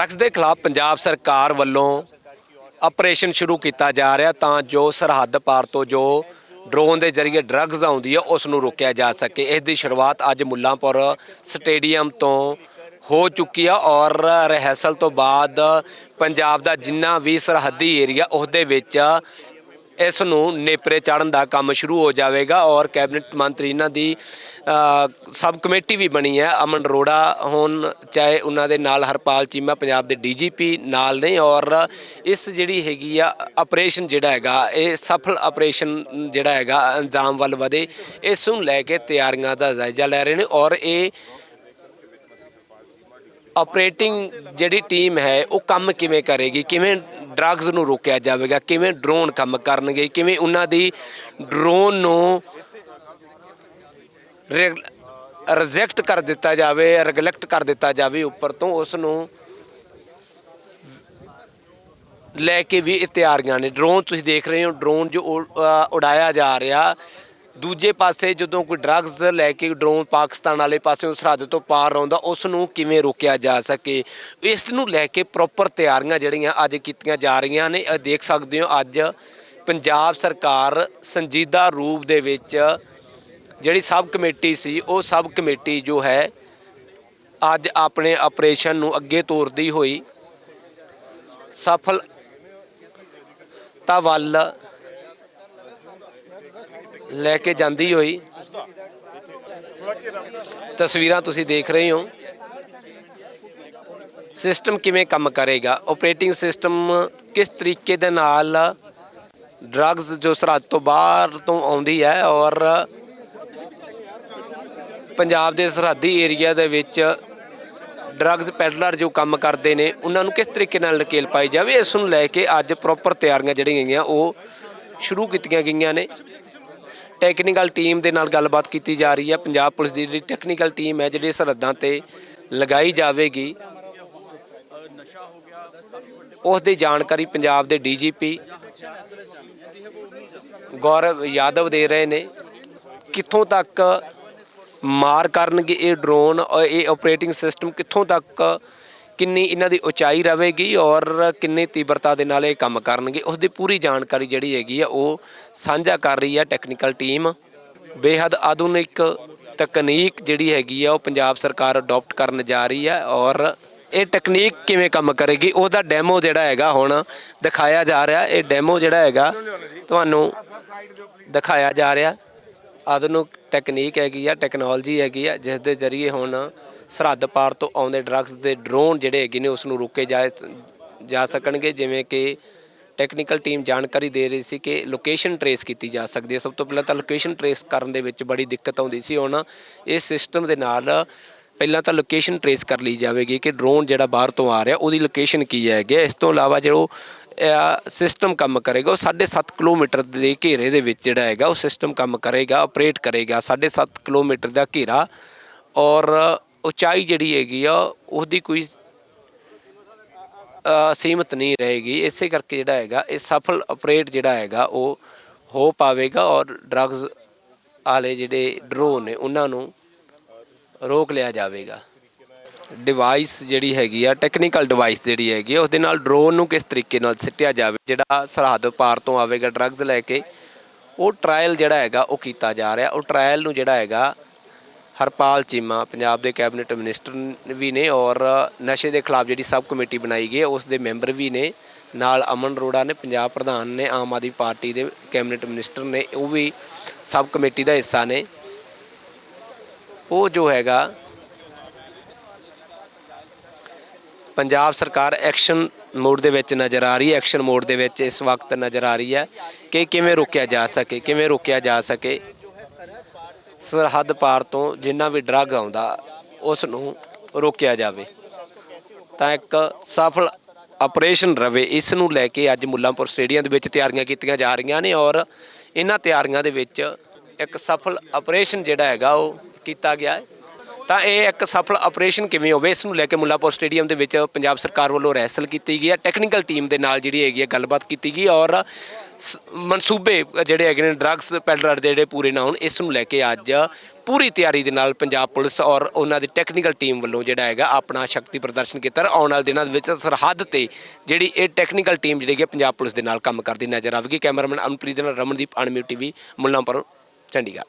Drugs ਦੇ ਖਿਲਾਫ ਪੰਜਾਬ ਸਰਕਾਰ ਵੱਲੋਂ ਆਪਰੇਸ਼ਨ ਸ਼ੁਰੂ ਕੀਤਾ ਜਾ ਰਿਹਾ ਤਾਂ ਜੋ ਸਰਹੱਦ ਪਾਰ ਤੋਂ ਜੋ ਡਰੋਨ ਦੇ ਜ਼ਰੀਏ ਡਰੱਗਸ ਆਉਂਦੀ ਹੈ, ਉਸ ਨੂੰ ਰੋਕਿਆ ਜਾ ਸਕੇ। ਇਸ ਦੀ ਸ਼ੁਰੂਆਤ ਅੱਜ ਮੁੱਲਾਂਪੁਰ ਸਟੇਡੀਅਮ ਤੋਂ ਹੋ ਚੁੱਕੀ ਆ ਔਰ ਰਿਹਰਸਲ ਤੋਂ ਬਾਅਦ ਪੰਜਾਬ ਦਾ ਜਿੰਨਾ ਵੀ ਸਰਹੱਦੀ ਏਰੀਆ, ਉਸ ਦੇ ਵਿੱਚ ਇਸ ਨੂੰ ਨੇਪਰੇ ਚਾੜਨ ਦਾ ਕੰਮ ਸ਼ੁਰੂ ਹੋ ਜਾਵੇਗਾ ਔਰ ਕੈਬਨਿਟ ਮੰਤਰੀ ਇਹਨਾਂ ਦੀ ਸਬ ਕਮੇਟੀ ਵੀ ਬਣੀ ਹੈ, ਅਮਨ ਅਰੋੜਾ ਹੋਣ, ਚਾਹੇ ਉਹਨਾਂ ਦੇ ਨਾਲ ਹਰਪਾਲ ਚੀਮਾ ਪੰਜਾਬ ਦੇ ਡੀਜੀਪੀ ਨਾਲ ਨੇ ਔਰ ਇਸ ਜਿਹੜੀ ਹੈਗੀ ਆ ਆਪਰੇਸ਼ਨ ਜਿਹੜਾ ਹੈਗਾ, ਇਹ ਸਫਲ ਆਪਰੇਸ਼ਨ ਜਿਹੜਾ ਹੈਗਾ, ਅੰਜਾਮ ਵੱਲ ਵਧੇ, ਇਸ ਨੂੰ ਲੈ ਕੇ ਤਿਆਰੀਆਂ ਦਾ ਜਾਇਜ਼ਾ ਲੈ ਰਹੇ ਨੇ ਔਰ ਇਹ ਆਪਰੇਟਿੰਗ ਜਿਹੜੀ ਟੀਮ ਹੈ, ਉਹ ਕੰਮ ਕਿਵੇਂ ਕਰੇਗੀ, ਕਿਵੇਂ ਡਰੱਗਸ ਨੂੰ ਰੋਕਿਆ ਜਾਵੇਗਾ, ਕਿਵੇਂ ਡਰੋਨ ਕੰਮ ਕਰਨਗੇ, ਕਿਵੇਂ ਉਹਨਾਂ ਦੀ ਡਰੋਨ ਨੂੰ ਰਿਜੈਕਟ ਕਰ ਦਿੱਤਾ ਜਾਵੇ, ਰੈਗਲੈਕਟ ਕਰ ਦਿੱਤਾ ਜਾਵੇ ਉੱਪਰ ਤੋਂ, ਉਸ ਨੂੰ ਲੈ ਕੇ ਵੀ ਤਿਆਰੀਆਂ ਨੇ। ਡਰੋਨ ਤੁਸੀਂ ਦੇਖ ਰਹੇ ਹੋ, ਡਰੋਨ ਜੋ ਉਡਾਇਆ ਜਾ ਰਿਹਾ ਦੂਜੇ ਪਾਸੇ ਜਦੋਂ ਕੋਈ ਡਰੱਗਸ ਲੈ ਕੇ ਡਰੋਨ ਪਾਕਿਸਤਾਨ ਵਾਲੇ ਪਾਸਿਓਂ ਸਰਹੱਦ ਤੋਂ ਪਾਰ ਆਉਂਦਾ ਉਸ ਨੂੰ ਕਿਵੇਂ ਰੋਕਿਆ ਜਾ ਸਕੇ? ਇਸ ਨੂੰ ਲੈ ਕੇ ਪ੍ਰੋਪਰ ਤਿਆਰੀਆਂ ਜਿਹੜੀਆਂ ਅੱਜ ਕੀਤੀਆਂ ਜਾ ਰਹੀਆਂ ਨੇ, ਇਹ ਦੇਖ ਸਕਦੇ ਹੋ ਅੱਜ ਪੰਜਾਬ ਸਰਕਾਰ ਸੰਜੀਦਾ ਰੂਪ ਦੇ ਵਿੱਚ ਜਿਹੜੀ ਸਬ ਕਮੇਟੀ ਸੀ, ਉਹ ਸਬ ਕਮੇਟੀ ਜੋ ਹੈ, ਅੱਜ ਆਪਣੇ ਆਪਰੇਸ਼ਨ ਨੂੰ ਅੱਗੇ ਤੋਰਦੀ ਹੋਈ ਸਫਲਤਾ ਵੱਲ ਲੈ ਕੇ ਜਾਂਦੀ ਹੋਈ। ਤਸਵੀਰਾਂ ਤੁਸੀਂ ਦੇਖ ਰਹੇ ਹੋ। ਸਿਸਟਮ ਕਿਵੇਂ ਕੰਮ ਕਰੇਗਾ? ਆਪਰੇਟਿੰਗ ਸਿਸਟਮ ਕਿਸ ਤਰੀਕੇ ਦੇ ਨਾਲ ਡਰੱਗਸ ਜੋ ਸਰਹੱਦ ਤੋਂ ਬਾਹਰ ਤੋਂ ਆਉਂਦੀ ਹੈ ਔਰ ਪੰਜਾਬ ਦੇ ਸਰਹੱਦੀ ਏਰੀਆ ਦੇ ਵਿੱਚ ਡਰੱਗਸ ਪੈਡਲਰ ਜੋ ਕੰਮ ਕਰਦੇ ਨੇ, ਉਹਨਾਂ ਨੂੰ ਕਿਸ ਤਰੀਕੇ ਨਾਲ ਨਕੇਲ ਪਾਈ ਜਾਵੇ? ਇਸ ਨੂੰ ਲੈ ਕੇ ਅੱਜ ਪ੍ਰੋਪਰ ਤਿਆਰੀਆਂ ਜਿਹੜੀਆਂ ਗਈਆਂ, ਉਹ ਸ਼ੁਰੂ ਕੀਤੀਆਂ ਗਈਆਂ ਨੇ। ਟੈਕਨੀਕਲ ਟੀਮ ਦੇ ਨਾਲ ਗੱਲਬਾਤ ਕੀਤੀ ਜਾ ਰਹੀ ਹੈ। ਪੰਜਾਬ ਪੁਲਿਸ ਦੀ ਜਿਹੜੀ ਟੈਕਨੀਕਲ ਟੀਮ ਹੈ, ਜਿਹੜੀ ਸਰਹੱਦਾਂ ਤੇ ਲਗਾਈ ਜਾਵੇਗੀ ਉਸ ਦੀ ਜਾਣਕਾਰੀ ਪੰਜਾਬ ਦੇ ਡੀਜੀਪੀ ਗੌਰਵ ਯਾਦਵ ਦੇ ਰਹੇ ਨੇ। ਕਿੱਥੋਂ ਤੱਕ ਮਾਰ ਕਰਨਗੇ ਇਹ ਡਰੋਨ ਔਰ ਇਹ ਆਪਰੇਟਿੰਗ ਸਿਸਟਮ ਕਿੱਥੋਂ ਤੱਕ ਕਿੰਨੀ ਇਹਨਾਂ ਦੀ ਉਚਾਈ ਰਹੇਗੀ ਔਰ ਕਿੰਨੀ ਤੀਬਰਤਾ ਦੇ ਨਾਲ ਇਹ ਕੰਮ ਕਰਨਗੇ ਉਸ ਦੀ ਪੂਰੀ ਜਾਣਕਾਰੀ ਜਿਹੜੀ ਹੈਗੀ ਆ, ਉਹ ਸਾਂਝਾ ਕਰ ਰਹੀ ਹੈ ਟੈਕਨੀਕਲ ਟੀਮ ਬੇਹੱਦ ਆਧੁਨਿਕ ਤਕਨੀਕ ਜਿਹੜੀ ਹੈਗੀ ਆ, ਉਹ ਪੰਜਾਬ ਸਰਕਾਰ ਅਡਾਪਟ ਕਰਨ ਜਾ ਰਹੀ ਹੈ ਔਰ ਇਹ ਟੈਕਨੀਕ ਕਿਵੇਂ ਕੰਮ ਕਰੇਗੀ, ਉਹਦਾ ਡੈਮੋ ਜਿਹੜਾ ਹੈਗਾ ਹੁਣ ਦਿਖਾਇਆ ਜਾ ਰਿਹਾ। ਇਹ ਡੈਮੋ ਜਿਹੜਾ ਹੈਗਾ, ਤੁਹਾਨੂੰ ਦਿਖਾਇਆ ਜਾ ਰਿਹਾ। ਆਧੁਨਿਕ ਟੈਕਨੀਕ ਹੈਗੀ ਆ ਟੈਕਨੋਲੋਜੀ ਹੈਗੀ ਆ ਜਿਸ ਦੇ ਜ਼ਰੀਏ ਹੁਣ ਸਰਹੱਦ ਪਾਰ ਤੋਂ ਆਉਂਦੇ ਡਰੱਗਸ ਦੇ ਡਰੋਨ ਜਿਹੜੇ ਹੈਗੇ ਨੇ ਉਸ ਨੂੰ ਰੋਕੇ ਜਾ ਜਾ ਸਕਣਗੇ। ਜਿਵੇਂ ਕਿ ਟੈਕਨੀਕਲ ਟੀਮ ਜਾਣਕਾਰੀ ਦੇ ਰਹੀ ਸੀ ਕਿ ਲੋਕੇਸ਼ਨ ਟਰੇਸ ਕੀਤੀ ਜਾ ਸਕਦੀ ਹੈ। ਸਭ ਤੋਂ ਪਹਿਲਾਂ ਤਾਂ ਲੋਕੇਸ਼ਨ ਟਰੇਸ ਕਰਨ ਦੇ ਵਿੱਚ ਬੜੀ ਦਿੱਕਤ ਆਉਂਦੀ ਸੀ। ਹੁਣ ਇਸ ਸਿਸਟਮ ਦੇ ਨਾਲ ਪਹਿਲਾਂ ਤਾਂ ਲੋਕੇਸ਼ਨ ਟਰੇਸ ਕਰ ਲਈ ਜਾਵੇਗੀ ਕਿ ਡਰੋਨ ਜਿਹੜਾ ਬਾਹਰ ਤੋਂ ਆ ਰਿਹਾ, ਉਹਦੀ ਲੋਕੇਸ਼ਨ ਕੀ ਹੈਗੀ ਹੈ। ਇਸ ਤੋਂ ਇਲਾਵਾ ਜਿਹੜਾ ਸਿਸਟਮ ਕੰਮ ਕਰੇਗਾ ਉਹ 7.5 ਕਿਲੋਮੀਟਰ ਦੇ ਘੇਰੇ ਦੇ ਵਿੱਚ ਜਿਹੜਾ ਹੈਗਾ ਉਹ ਸਿਸਟਮ ਕੰਮ ਕਰੇਗਾ ਆਪਰੇਟ ਕਰੇਗਾ 7.5 ਕਿਲੋਮੀਟਰ ਦਾ ਘੇਰਾ। ਔਰ ਉਚਾਈ ਜਿਹੜੀ ਹੈਗੀ ਆ ਉਹਦੀ ਕੋਈ ਅ, ਸੀਮਤ ਨਹੀਂ ਰਹੇਗੀ। ਇਸੇ ਕਰਕੇ ਜਿਹੜਾ ਹੈਗਾ ਇਹ ਸਫਲ ਆਪਰੇਟ ਜਿਹੜਾ ਹੈਗਾ ਉਹ ਹੋ ਪਾਵੇਗਾ ਔਰ ਡਰੱਗਸ ਆਲੇ ਜਿਹੜੇ ਡਰੋਨ ਨੇ ਉਹਨਾਂ ਨੂੰ ਰੋਕ ਲਿਆ ਜਾਵੇਗਾ। ਡਿਵਾਈਸ ਜਿਹੜੀ ਹੈਗੀ ਆ ਟੈਕਨੀਕਲ ਡਿਵਾਈਸ ਜਿਹੜੀ ਹੈਗੀ ਆ, ਉਹਦੇ ਨਾਲ ਡਰੋਨ ਨੂੰ ਕਿਸ ਤਰੀਕੇ ਨਾਲ ਸਿੱਟਿਆ ਜਾਵੇ, ਜਿਹੜਾ ਸਰਹੱਦ ਪਾਰ ਤੋਂ ਆਵੇਗਾ ਡਰੱਗਸ ਲੈ ਕੇ, ਉਹ ਟ੍ਰਾਇਲ ਜਿਹੜਾ ਹੈਗਾ, ਉਹ ਕੀਤਾ ਜਾ ਰਿਹਾ। ਉਹ ਟ੍ਰਾਇਲ ਨੂੰ ਜਿਹੜਾ ਹੈਗਾ, ਹਰਪਾਲ ਚੀਮਾ, ਪੰਜਾਬ ਦੇ ਕੈਬਨਿਟ ਮਿਨਿਸਟਰ ਵੀ ਨੇ ਔਰ ਨਸ਼ੇ ਦੇ ਖਿਲਾਫ ਜਿਹੜੀ ਸਬ ਕਮੇਟੀ ਬਣਾਈ ਗਈ ਉਸ ਦੇ ਮੈਂਬਰ ਵੀ ਨੇ। ਨਾਲ ਅਮਨ ਅਰੋੜਾ ਨੇ, ਪੰਜਾਬ ਪ੍ਰਧਾਨ ਨੇ, ਆਮ ਆਦਮੀ ਪਾਰਟੀ ਦੇ ਕੈਬਨਿਟ ਮਿਨਿਸਟਰ ਨੇ, ਉਹ ਵੀ ਸਬ ਕਮੇਟੀ ਦਾ ਹਿੱਸਾ ਨੇ। ਉਹ ਜੋ ਹੈਗਾ ਪੰਜਾਬ ਸਰਕਾਰ ਐਕਸ਼ਨ ਮੋਡ ਦੇ ਵਿੱਚ ਨਜ਼ਰ ਆ ਰਹੀ ਹੈ, ਐਕਸ਼ਨ ਮੋਡ ਦੇ ਵਿੱਚ ਇਸ ਵਕਤ ਨਜ਼ਰ ਆ ਰਹੀ ਹੈ ਕਿ ਕਿਵੇਂ ਰੋਕਿਆ ਜਾ ਸਕੇ, ਕਿਵੇਂ ਰੋਕਿਆ ਜਾ ਸਕੇ। ਸਰਹੱਦ ਪਾਰ ਤੋਂ ਜਿੰਨਾ ਵੀ ਡਰੱਗ ਆਉਂਦਾ ਉਸ ਨੂੰ ਰੋਕਿਆ ਜਾਵੇ। ਤਾਂ ਇੱਕ ਸਫਲ ਆਪਰੇਸ਼ਨ ਰਵੇ ਇਸ ਨੂੰ ਲੈ ਕੇ ਅੱਜ ਮੁੱਲਾਂਪੁਰ ਸਟੇਡੀਅਮ ਦੇ ਵਿੱਚ ਤਿਆਰੀਆਂ ਕੀਤੀਆਂ ਜਾ ਰਹੀਆਂ ਨੇ ਔਰ ਇਹਨਾਂ ਤਿਆਰੀਆਂ ਦੇ ਵਿੱਚ ਇੱਕ ਸਫਲ ਆਪਰੇਸ਼ਨ ਜਿਹੜਾ ਹੈਗਾ, ਉਹ ਕੀਤਾ ਗਿਆ ਹੈ। ਤਾਂ ਇਹ ਇੱਕ ਸਫਲ ਆਪਰੇਸ਼ਨ ਕਿਵੇਂ ਹੋਵੇ, ਇਸ ਨੂੰ ਲੈ ਕੇ ਮੁੱਲਾਪੁਰ ਸਟੇਡੀਅਮ ਦੇ ਵਿੱਚ ਪੰਜਾਬ ਸਰਕਾਰ ਵੱਲੋਂ ਰੈਸਲ ਕੀਤੀ ਗਈ ਹੈ। ਟੈਕਨੀਕਲ ਟੀਮ ਦੇ ਨਾਲ ਜਿਹੜੀ ਹੈਗੀ ਹੈ ਗੱਲਬਾਤ ਕੀਤੀ ਗਈ ਔਰ ਸ- ਮਨਸੂਬੇ ਜਿਹੜੇ ਹੈਗੇ ਨੇ ਡਰੱਗਸ ਪੈਡਲਰ ਦੇ ਜਿਹੜੇ ਪੂਰੇ ਨਾ ਹੋਣ, ਇਸ ਨੂੰ ਲੈ ਕੇ ਅੱਜ ਪੂਰੀ ਤਿਆਰੀ ਦੇ ਨਾਲ ਪੰਜਾਬ ਪੁਲਿਸ ਔਰ ਉਹਨਾਂ ਦੀ ਟੈਕਨੀਕਲ ਟੀਮ ਵੱਲੋਂ ਜਿਹੜਾ ਹੈਗਾ ਆਪਣਾ ਸ਼ਕਤੀ ਪ੍ਰਦਰਸ਼ਨ ਕੀਤਾ ਔਰ ਆਉਣ ਵਾਲੇ ਦਿਨਾਂ ਦੇ ਵਿੱਚ ਸਰਹੱਦ ਤੇ ਜਿਹੜੀ ਇਹ ਟੈਕਨੀਕਲ ਟੀਮ ਜਿਹੜੀ ਹੈ ਪੰਜਾਬ ਪੁਲਿਸ ਦੇ ਨਾਲ ਕੰਮ ਕਰਦੀ ਨਜ਼ਰ ਆਵੇਗੀ। ਕੈਮਰਾਮੈਨ ਅਮਨਪ੍ਰੀਤ ਦੇ ਨਾਲ ਰਮਨਦੀਪ, ਅਨਮਿਊ ਟੀਵੀ, ਮੁੱਲਾਂਪੁਰ, ਚੰਡੀਗੜ੍ਹ।